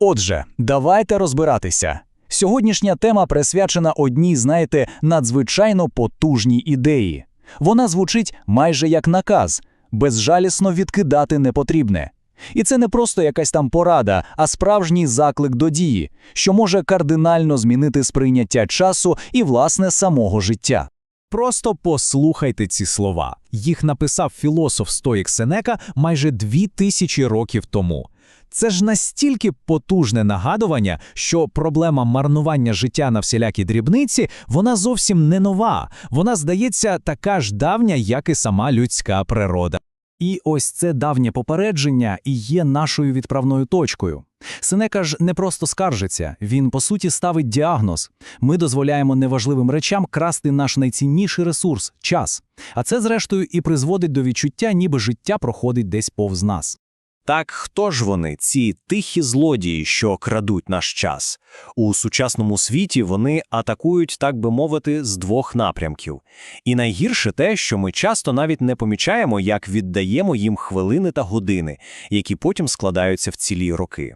Отже, давайте розбиратися. Сьогоднішня тема присвячена одній, знаєте, надзвичайно потужній ідеї. Вона звучить майже як наказ безжалісно відкидати непотрібне. І це не просто якась там порада, а справжній заклик до дії, що може кардинально змінити сприйняття часу і, власне, самого життя. Просто послухайте ці слова. Їх написав філософ Стоїк Сенека майже дві тисячі років тому. Це ж настільки потужне нагадування, що проблема марнування життя на всілякі дрібниці вона зовсім не нова. Вона здається така ж давня, як і сама людська природа. І ось це давнє попередження і є нашою відправною точкою. Сенека ж не просто скаржиться, він по суті ставить діагноз. Ми дозволяємо неважливим речам красти наш найцінніший ресурс час. А це, зрештою, і призводить до відчуття, ніби життя проходить десь повз нас. Так хто ж вони, ці тихі злодії, що крадуть наш час? У сучасному світі вони атакують, так би мовити, з двох напрямків. І найгірше те, що ми часто навіть не помічаємо, як віддаємо їм хвилини та години, які потім складаються в цілі роки.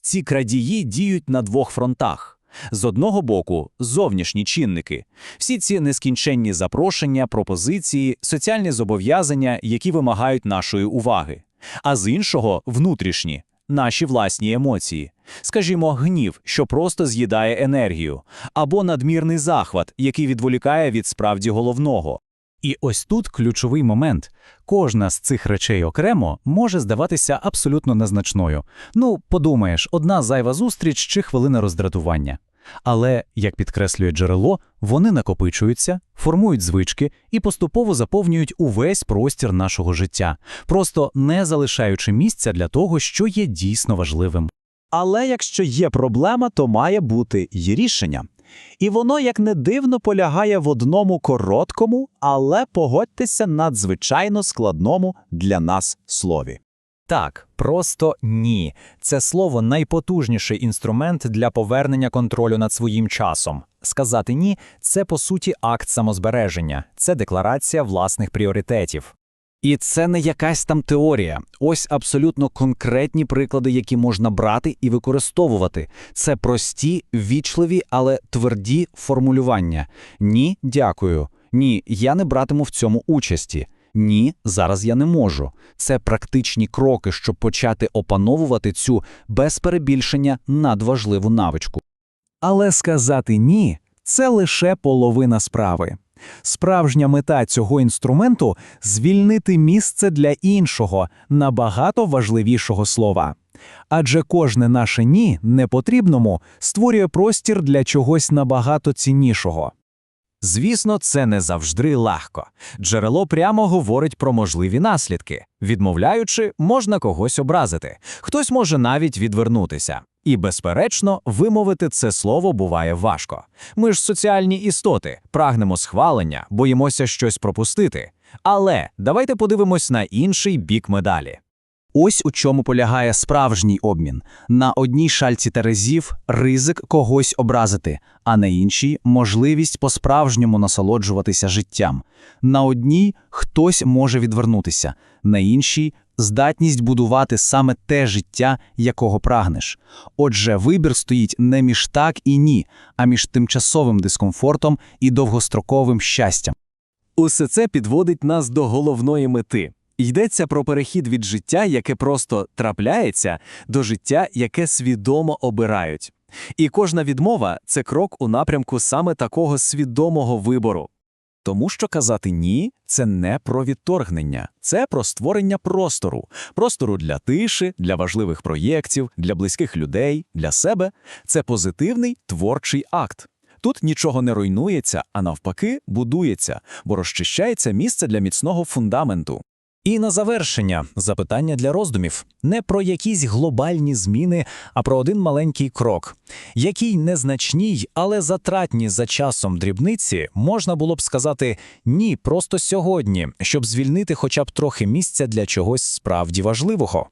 Ці крадії діють на двох фронтах. З одного боку, зовнішні чинники, всі ці нескінченні запрошення, пропозиції, соціальні зобов'язання, які вимагають нашої уваги. А з іншого внутрішні, наші власні емоції. Скажімо, гнів, що просто з'їдає енергію, або надмірний захват, який відволікає від справді головного. І ось тут ключовий момент. Кожна з цих речей окремо може здаватися абсолютно незначною. Ну, подумаєш, одна зайва зустріч чи хвилина роздратування. Але, як підкреслює джерело, вони накопичуються, формують звички і поступово заповнюють увесь простір нашого життя, просто не залишаючи місця для того, що є дійсно важливим. Але якщо є проблема, то має бути й рішення. І воно, як не дивно, полягає в одному короткому, але погодьтеся надзвичайно складному для нас слові. Так, просто ні. Це слово найпотужніший інструмент для повернення контролю над своїм часом. Сказати ні це по суті акт самозбереження, це декларація власних пріоритетів. І це не якась там теорія. Ось абсолютно конкретні приклади, які можна брати і використовувати. Це прості, вічливі, але тверді формулювання. Ні, дякую. Ні, я не братиму в цьому участі. Ні, зараз я не можу. Це практичні кроки, щоб почати опановувати цю без перебільшення надважливу навичку. Але сказати ні це лише половина справи. Справжня мета цього інструменту звільнити місце для іншого, набагато важливішого слова. Адже кожне наше ні непотрібному створює простір для чогось набагато ціннішого. Звісно, це не завжди легко. Джерело прямо говорить про можливі наслідки. Відмовляючи, можна когось образити, хтось може навіть відвернутися. І, безперечно, вимовити це слово буває важко. Ми ж соціальні істоти, прагнемо схвалення, боїмося щось пропустити. Але давайте подивимось на інший бік медалі. Ось у чому полягає справжній обмін. На одній шальці терезів ризик когось образити, а на іншій можливість по-справжньому насолоджуватися життям. На одній хтось може відвернутися, на іншій здатність будувати саме те життя, якого прагнеш. Отже, вибір стоїть не між так і ні, а між тимчасовим дискомфортом і довгостроковим щастям. Усе це підводить нас до головної мети. Йдеться про перехід від життя, яке просто трапляється, до життя, яке свідомо обирають. І кожна відмова це крок у напрямку саме такого свідомого вибору. Тому що казати ні це не про відторгнення, це про створення простору, простору для тиші, для важливих проєктів, для близьких людей, для себе. Це позитивний творчий акт. Тут нічого не руйнується, а навпаки, будується, бо розчищається місце для міцного фундаменту. І на завершення запитання для роздумів не про якісь глобальні зміни, а про один маленький крок, який незначній, але затратні за часом дрібниці можна було б сказати ні, просто сьогодні, щоб звільнити хоча б трохи місця для чогось справді важливого.